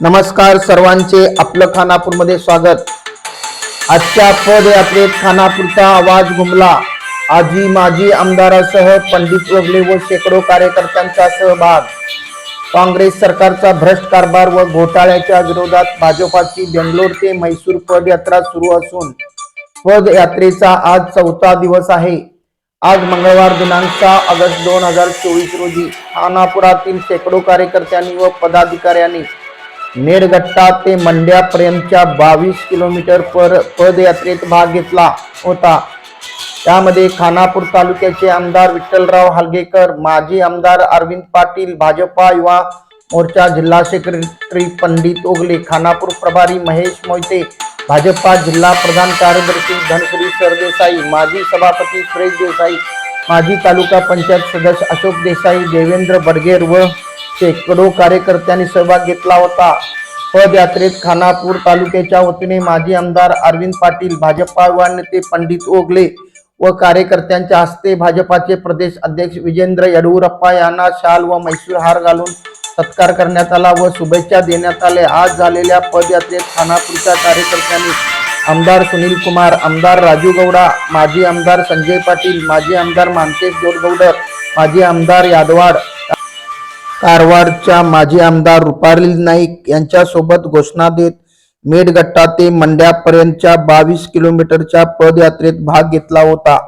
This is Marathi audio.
नमस्कार सर्वांचे. आपलं खानापूरमध्ये स्वागत. आजच्या पदयात्रेत खानापूरचा आवाज घुमला. आजी माजी आमदारासह पंडित वगले व शेकडो कार्यकर्त्यांचा सहभाग. काँग्रेस सरकारचा भ्रष्ट कारभार व घोटाळ्याच्या विरोधात भाजपाची बेंगलोर ते म्हैसूर पदयात्रा सुरू असून पदयात्रेचा आज चौथा दिवस आहे. आज मंगळवार दिनांक सहा ऑगस्ट दोन हजार चोवीस रोजी खानापुरातील शेकडो कार्यकर्त्यांनी व पदाधिकाऱ्यांनी नेरगट्टा ते मंड्यापर्यंतच्या बावीस किलोमीटर पर पदयात्रेत भाग घेतला होता. त्यामध्ये खानापूर तालुक्याचे आमदार विठ्ठलराव हलगेकर माजी आमदार अरविंद पाटील भाजपा युवा मोर्चा जिल्हा सेक्रेटरी पंडित ओगले खानापूर प्रभारी महेश मोहिते भाजपा जिल्हा प्रधान कार्यदर्शी धनश्री सरदेसाई माजी सभापती सुरेश देसाई माजी तालुका पंचायत सदस्य अशोक देसाई देवेंद्र बडगेर व शेकडो कार्यकर्त्यांनी सहभाग घेतला होता. पदयात्रेत खानापूर तालुक्याच्या वतीने माजी आमदार अरविंद पाटील भाजपा नेते पंडित ओगले व कार्यकर्त्यांच्या हस्ते भाजपाचे प्रदेश अध्यक्ष विजेंद्र येडुरप्पा यांना शाल व मैसूर हार घालून सत्कार करण्यात आला व शुभेच्छा देण्यात आल्या. आज झालेल्या पदयात्रेत खानापूरच्या कार्यकर्त्यांनी आमदार सुनील कुमार आमदार राजू गौडा माजी आमदार संजय पाटील माजी आमदार मानतेश जोरगौडर माजी आमदार यादवाड कारवारच्या माजी आमदार रुपाली नाईक यांच्यासोबत घोषणा देत मेडगट्टा ते मंड्यापर्यंतच्या बावीस किलोमीटरच्या पदयात्रेत भाग घेतला होता.